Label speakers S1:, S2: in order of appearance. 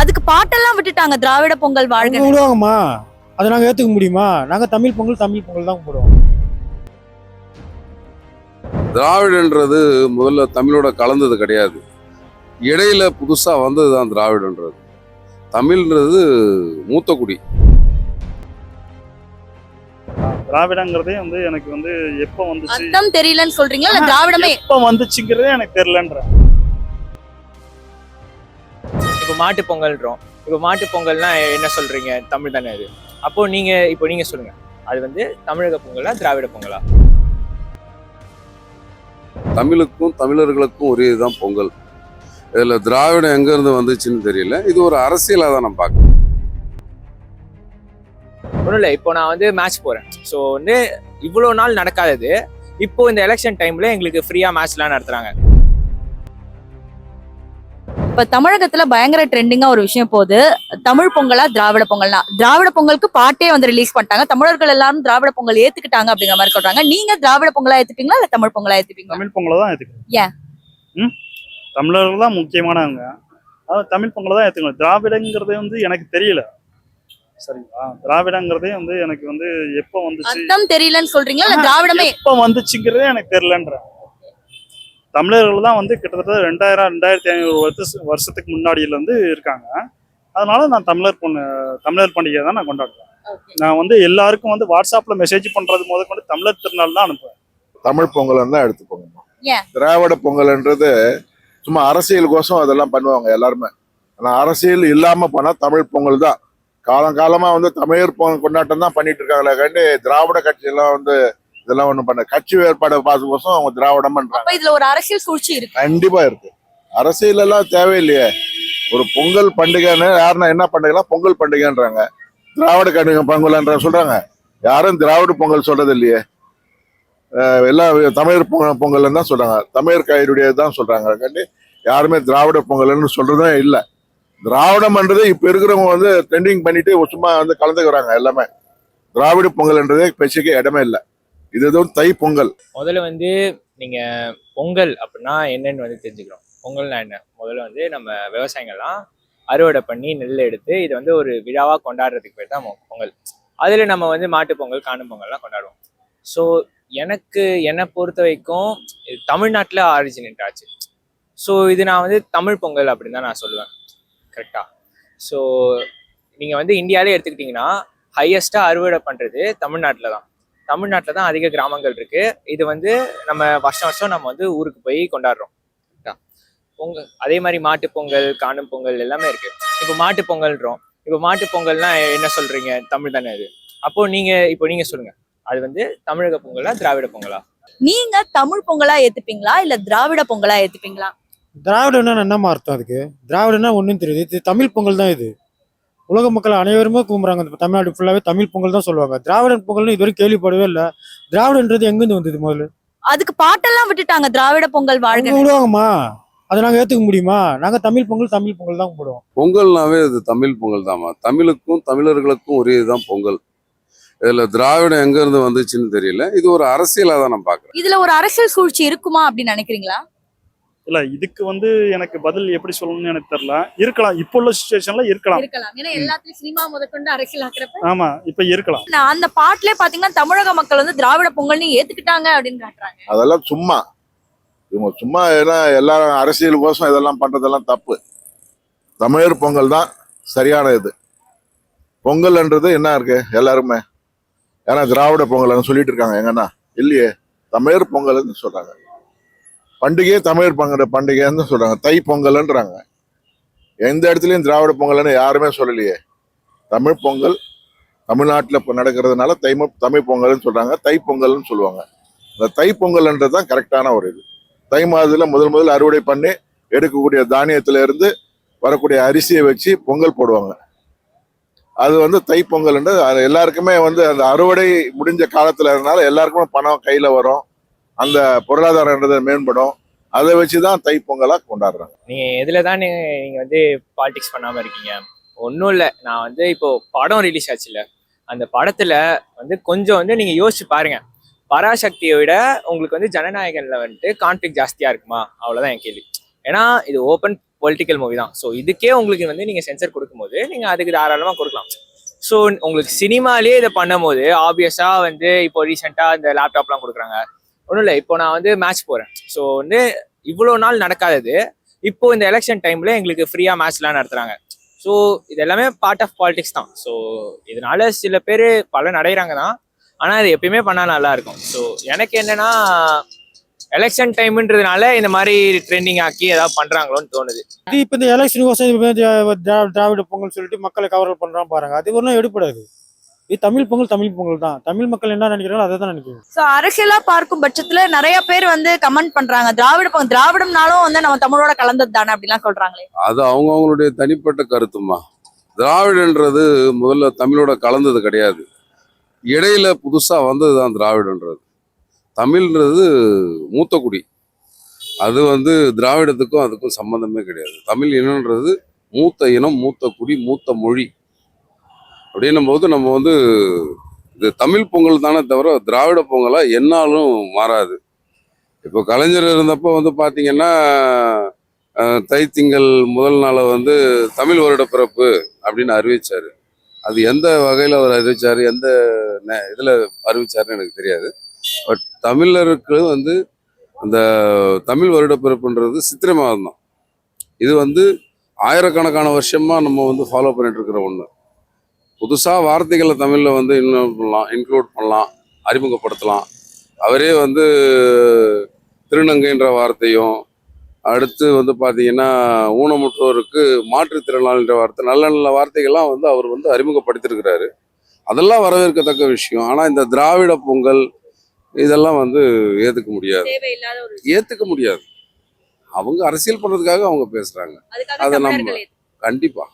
S1: அதுக்கு பாட்டெல்லாம் விட்டுட்டாங்க திராவிட பொங்கல்
S2: அவங்க
S1: வாழ்க.
S2: விடுவாங்கம்மா. அதை நாங்க ஏத்துக்க முடியுமா? நாங்க தமிழ் பொங்கல் தமிழ் பொங்கல் தான் போடுவோம்
S3: திராவிடன்றது முதல்ல தமிழோட கலந்தது கிடையாது. இடையில புதுசா வந்தது தான் திராவிடன்றது. தமிழ்ன்றது மூத்த குடி.
S4: திராவிடங்கிறதே வந்து எனக்கு வந்து எப்போ வந்துச்சு?
S1: அர்த்தம் தெரியலன்னு இல்ல
S4: ஆஹா,
S1: திராவிடமே
S4: எப்போ வந்துச்சுங்கிறதே எனக்கு தெரியலன்ற
S5: இப்போ மாட்டு பொங்கல்ன்றோம் இப்போ மாட்டு பொங்கல்னா என்ன சொல்றீங்க? தமிழ் தானே அது. அப்போ நீங்க இப்போ நீங்க சொல்லுங்க. அது வந்து தமிழக பொங்கலா திராவிட பொங்கலா?
S3: தமிழுக்கும் தமிழர்களுக்கும் ஒரே இதுதான் பொங்கல். இதுல திராவிடம் எங்க இருந்து வந்துச்சுன்னு தெரியல. இது ஒரு அரசியலா தான் நான் பார்க்கிறேன்
S5: ஒன்றும் இல்லை. இப்போ நான் வந்து மேட்ச் போறேன். ஸோ வந்து இவ்வளோ நாள் நடக்காதது. இப்போ இந்த எலெக்ஷன் டைம்ல எங்களுக்கு ஃப்ரீயா மேட்ச்லாம் நடத்துறாங்க.
S1: இப்ப தமிழகத்துல பயங்கர ட்ரெண்டிங்கா ஒரு விஷயம் போகுது. தமிழ் பொங்கலா திராவிட பொங்கல்னா? திராவிட பொங்கலுக்கு பாட்டே வந்து ரிலீஸ் பண்ணிட்டாங்க. தமிழர்கள் எல்லாரும் திராவிட பொங்கல் ஏத்துக்கிட்டாங்க அப்படிங்கிற மாதிரி சொல்றாங்க. நீங்க திராவிட பொங்கலா ஏத்துப்பீங்களா? இல்ல தமிழ் பொங்கலா ஏத்துப்பீங்களா?
S4: தமிழ் பொங்கலை தான் ஏற்றுக்கணும்
S1: ஏன்?
S4: தமிழர்கள் தான் முக்கியமானவங்க. அதாவது தமிழ் பொங்கலை தான் ஏற்றுக்கணும் திராவிடங்கிறதே வந்து எனக்கு தெரியல. சரிங்களா? திராவிடங்கிறதே வந்து எனக்கு வந்து எப்போ வந்துச்சு?
S1: அர்த்தம் தெரியலன்னு சொல்றீங்களா? இல்ல திராவிடமே
S4: எப்போ வந்துச்சுங்கிறதே எனக்கு தெரியலன்ற தமிழர்கள் தான் வந்து கிட்டத்தட்ட ரெண்டாயிரம் ரெண்டாயிரத்தி ஐநூறு வருஷ வருஷத்துக்கு முன்னாடியில இருந்து இருக்காங்க. அதனால நான் தமிழர் பொண்ணு தமிழர் பண்டிகை தான் நான் கொண்டாடுறேன் நான் வந்து எல்லாருக்கும் வந்து வாட்ஸ்அப்ல மெசேஜ் பண்றது முத கொண்டு தமிழர் திருநாள் தான் அனுப்புவேன்.
S6: தமிழ் பொங்கல் தான் எடுத்துக்கோங்க.
S1: ஏன்?
S6: திராவிட பொங்கல்ன்றது சும்மா அரசியலுக்கோசம் அதெல்லாம் பண்ணுவாங்க எல்லாருமே. ஆனா அரசியல் இல்லாம போனா தமிழ் பொங்கல் தான். காலம் காலமா வந்து தமிழர் பொங்கல் கொண்டாட்டம் தான் பண்ணிட்டு இருக்காங்களே கண்டு திராவிட கட்சி எல்லாம் வந்து இதெல்லாம் ஒண்ணும் பண்ண கட்சி வேறுபாடு பாசுக்கோசம் அவங்க திராவிடம் பண்றாங்க.
S1: இதுல ஒரு அரசியல் சூழ்ச்சி இருக்கு.
S6: கண்டிப்பா இருக்கு. அரசியல் எல்லாம் தேவையில்லையே. ஒரு பொங்கல் பண்டிகைன்னு யாருன்னா என்ன பண்டிகைலாம் பொங்கல் பண்டிகைன்றாங்க. திராவிட கண்டிகை பொங்கல்ன்ற சொல்றாங்க. யாரும் திராவிட பொங்கல் சொல்றது இல்லையே எல்லாம் தமிழர் பொங்கல் பொங்கல்னு தான் சொல்றாங்க. தமிழர் கையுடைய தான் சொல்றாங்க. கண்டி யாருமே திராவிட பொங்கல்னு சொல்றதும் இல்லை. திராவிடம்ன்றது இப்ப இருக்கிறவங்க வந்து ட்ரெண்டிங் பண்ணிட்டு சும்மா வந்து கலந்துக்கிறாங்க எல்லாமே. திராவிட பொங்கல்ன்றதே பேச்சுக்கே இடமே இல்லை. இதுதான் தை பொங்கல்.
S5: முதல்ல வந்து நீங்க பொங்கல் அப்படின்னா என்னன்னு வந்து தெரிஞ்சுக்கிறோம். பொங்கல்னா என்ன? முதல்ல வந்து நம்ம விவசாயிகள்லாம் அறுவடை பண்ணி நெல் எடுத்து இது வந்து ஒரு விழாவா கொண்டாடுறதுக்கு பேர் தான் பொங்கல். அதுல நம்ம வந்து மாட்டு பொங்கல் காணும் பொங்கல்லாம் கொண்டாடுவோம். ஸோ எனக்கு என்னை பொறுத்த வரைக்கும் இது தமிழ்நாட்டில் ஆரிஜினேட் ஆச்சு. ஸோ இது நான் வந்து தமிழ் பொங்கல் அப்படின்னு தான் நான் சொல்லுவேன். கரெக்டாக ஸோ நீங்கள் வந்து இந்தியாவிலே எடுத்துக்கிட்டிங்கன்னா ஹையஸ்ட்டாக அறுவடை பண்ணுறது தமிழ்நாட்டில் தான் தமிழ்நாட்டில் தான் அதிக கிராமங்கள் இருக்கு. இது வந்து நம்ம வருஷம் வருஷம் நம்ம வந்து ஊருக்கு போய் கொண்டாடுறோம்? பொங்கல் அதே மாதிரி மாட்டு பொங்கல் காணும் பொங்கல் எல்லாமே இருக்கு. இப்போ மாட்டு பொங்கல்ன்றோம் இப்போ மாட்டு பொங்கல்னா என்ன சொல்றீங்க? தமிழ் தானே அது. அப்போ நீங்க இப்போ நீங்க சொல்லுங்க. அது வந்து தமிழக பொங்கலா திராவிட பொங்கலா?
S1: நீங்க தமிழ் பொங்கலா ஏத்துப்பீங்களா? இல்ல திராவிட பொங்கலா ஏத்துப்பீங்களா?
S2: திராவிடம்னா என்னம்மா அர்த்தம் அதுக்கு? திராவிடம்னா ஒன்றும் தெரியுது. இது தமிழ் பொங்கல் தான் இது. உலக மக்கள் அனைவருமே கும்பிட்றாங்க இந்த தமிழ்நாடு ஃபுல்லாவே தமிழ் பொங்கல் தான் சொல்லுவாங்க. திராவிடன் பொங்கல்னு இதுவரை கேள்விப்படவே இல்லை. திராவிடன்றது எங்கிருந்து வந்தது முதல்ல?
S1: அதுக்கு பாட்டெல்லாம் விட்டுட்டாங்க. திராவிட பொங்கல் வாழ்க.
S2: அவங்க விடுவாங்கம்மா. அதை நாங்க ஏத்துக்க முடியுமா? நாங்க தமிழ் பொங்கல் தமிழ் பொங்கல் தான் போடுவோம்
S3: பொங்கல்னாவே இது தமிழ் பொங்கல் தாம்மா. தமிழுக்கும் தமிழர்களுக்கும் ஒரே இதுதான் பொங்கல். இதுல திராவிடம் எங்க இருந்து வந்துச்சுன்னு தெரியல. இது ஒரு அரசியலா தான் நான் பார்க்கிறேன்
S1: இதுல ஒரு அரசியல் சூழ்ச்சி இருக்குமா அப்படின்னு நினைக்கிறீங்களா?
S4: இல்ல இதுக்கு வந்து எனக்கு பதில் எப்படி சொல்லணும்னு எனக்கு தெரியல. இருக்கலாம். இப்போ உள்ள சுச்சுவேஷன்ல இருக்கலாம்.
S1: இருக்கலாம். ஏன்னா எல்லாத்துலயும் சினிமா முதற்கொண்டு அரசியல் ஆக்குறப்ப
S4: ஆமா. இப்ப இருக்கலாம்.
S1: நான் அந்த பாட்டுலயே பாத்தீங்கன்னா தமிழக மக்கள் வந்து திராவிட பொங்கல்னு ஏத்துக்கிட்டாங்க அப்படின்னு காட்டுறாங்க
S6: அதெல்லாம் சும்மா. இவங்க சும்மா ஏன்னா எல்லாரும் அரசியலுக்கோசம் இதெல்லாம் பண்றதெல்லாம் தப்பு. தமிழர் பொங்கல் தான் சரியான இது. பொங்கல்ன்றது என்ன இருக்கு எல்லாருமே? ஏன்னா திராவிட பொங்கல்னு சொல்லிட்டு இருக்காங்க. எங்கன்னா இல்லையே. தமிழர் பொங்கல்னு சொல்றாங்க. பண்டிகையே தமிழர் பொங்கல் பண்டிகைன்னு சொல்றாங்க. தை பொங்கல்ன்றாங்க. எந்த இடத்துலையும் திராவிட பொங்கல்னு யாருமே சொல்லலையே. தமிழ் பொங்கல் தமிழ்நாட்டில் இப்போ நடக்கிறதுனால தை தமிழ் பொங்கல்னு சொல்றாங்க. தை பொங்கல்னு சொல்லுவாங்க. இந்த தை பொங்கல்ன்றது தான் கரெக்டான ஒரு இது. தை மாதத்தில் முதல் முதல் அறுவடை பண்ணி எடுக்கக்கூடிய தானியத்தில் இருந்து வரக்கூடிய அரிசியை வச்சு பொங்கல் போடுவாங்க. அது வந்து தை பொங்கல்ன்றது அது எல்லாருக்குமே வந்து அந்த அறுவடை முடிஞ்ச காலத்தில் இருந்தாலும் எல்லாருக்குமே பணம் கையில் வரும். அந்த பொருளாதாரன்றது மேம்படும். அதை வச்சு தான் தைப்பொங்கலாக கொண்டாடுறாங்க.
S5: நீங்கள் எதில் தான் நீங்கள் வந்து பாலிடிக்ஸ் பண்ணாமல் இருக்கீங்க? ஒன்றும் இல்லை. நான் வந்து இப்போது படம் ரிலீஸ் ஆச்சுல்ல. அந்த படத்தில் வந்து கொஞ்சம் வந்து நீங்கள் யோசிச்சு பாருங்கள் பராசக்தியை விட உங்களுக்கு வந்து ஜனநாயகனில் வந்துட்டு கான்ஃப்ளிக் ஜாஸ்தியாக இருக்குமா? அவ்வளோதான் என் கேள்வி. ஏன்னா இது ஓப்பன் பொலிட்டிக்கல் மூவி தான். ஸோ இதுக்கே உங்களுக்கு வந்து நீங்கள் சென்சர் கொடுக்கும்போது நீங்கள் அதுக்கு தாராளமாக கொடுக்கலாம். ஸோ உங்களுக்கு சினிமாலேயே இதை பண்ணும்போது ஆப்வியஸாக வந்து இப்போ ரீசெண்டாக இந்த லேப்டாப்லாம் கொடுக்குறாங்க. ஒன்றும் இல்லை இப்போ நான் வந்து மேட்ச் போகிறேன் ஸோ வந்து இவ்வளோ நாள் நடக்காதது. இப்போ இந்த எலெக்ஷன் டைமில் எங்களுக்கு ஃப்ரீயாக மேட்ச்லாம் நடத்துகிறாங்க ஸோ இது எல்லாமே பார்ட் ஆஃப் பாலிடிக்ஸ் தான். ஸோ இதனால சில பேர் பலன் அடைகிறாங்க தான். ஆனால் இது எப்பயுமே பண்ணால் நல்லா இருக்கும். ஸோ எனக்கு என்னென்னா எலெக்ஷன் டைம்ன்றதுனால இந்த மாதிரி ட்ரெண்டிங் ஆக்கி ஏதாவது பண்றாங்களோன்னு தோணுது.
S2: இது இப்போ இந்த எலெக்ஷன் கோசம் திராவிட பொங்கல் சொல்லிட்டு மக்களை கவர் பண்றான் பாருங்க. அது ஒன்றும் எடுப்படாது இது தமிழ் பொங்கல் தமிழ் பொங்கல் தான். தமிழ் மக்கள் என்ன நினைக்கிறாங்களோ அதை தான் நினைக்கிறாங்க.
S1: சோ அரசியலா பார்க்கும் பட்சத்துல நிறைய பேர் வந்து கமெண்ட் பண்றாங்க. திராவிட பொங்கல் திராவிடம்னாலும் வந்து நம்ம தமிழோட கலந்தது தானே அப்படிலாம் சொல்றாங்களே.
S3: அது அவங்கவுங்களுடைய தனிப்பட்ட கருத்துமா திராவிடன்றது முதல்ல தமிழோட கலந்தது கிடையாது. இடையில புதுசா வந்தது தான் திராவிடன்றது. தமிழ்ன்றது மூத்த குடி. அது வந்து திராவிடத்துக்கும் அதுக்கும் சம்பந்தமே கிடையாது. தமிழ் இனம்ன்றது மூத்த இனம் மூத்த குடி மூத்த மொழி. அப்படின்னும் போது நம்ம வந்து இது தமிழ் பொங்கல் தானே தவிர திராவிட பொங்கலாக என்னாலும் மாறாது. இப்போ கலைஞர் இருந்தப்போ வந்து பார்த்தீங்கன்னா தைத்திங்கள் முதல் நாளை வந்து தமிழ் வருட பிறப்பு அப்படின்னு அறிவிச்சார். அது எந்த வகையில் அவர் அறிவித்தார் எந்த நே- இதுல அறிவிச்சாருன்னு எனக்கு தெரியாது. பட் தமிழருக்கு வந்து அந்த தமிழ் வருட பிறப்புன்றது சித்திரை மாதம் தான் இது வந்து ஆயிரக்கணக்கான வருஷமாக நம்ம வந்து ஃபாலோ பண்ணிட்டு இருக்கிற ஒன்று புதுசாக வார்த்தைகளை தமிழில் வந்து இன்னும் பண்ணலாம் இன்க்ளூட் பண்ணலாம் அறிமுகப்படுத்தலாம். அவரே வந்து திருநங்கைன்ற வார்த்தையும் அடுத்து வந்து பார்த்தீங்கன்னா ஊனமுற்றோருக்கு மாற்றுத்திறனாளின்ற வார்த்தை நல்ல நல்ல வார்த்தைகள்லாம் வந்து அவர் வந்து அறிமுகப்படுத்தியிருக்கிறாரு அதெல்லாம் வரவேற்கத்தக்க விஷயம். ஆனால் இந்த திராவிட பொங்கல் இதெல்லாம் வந்து ஏற்றுக்க முடியாது. ஏற்றுக்க முடியாது. அவங்க அரசியல் பண்ணுறதுக்காக அவங்க பேசுகிறாங்க அதை நம்ம- கண்டிப்பாக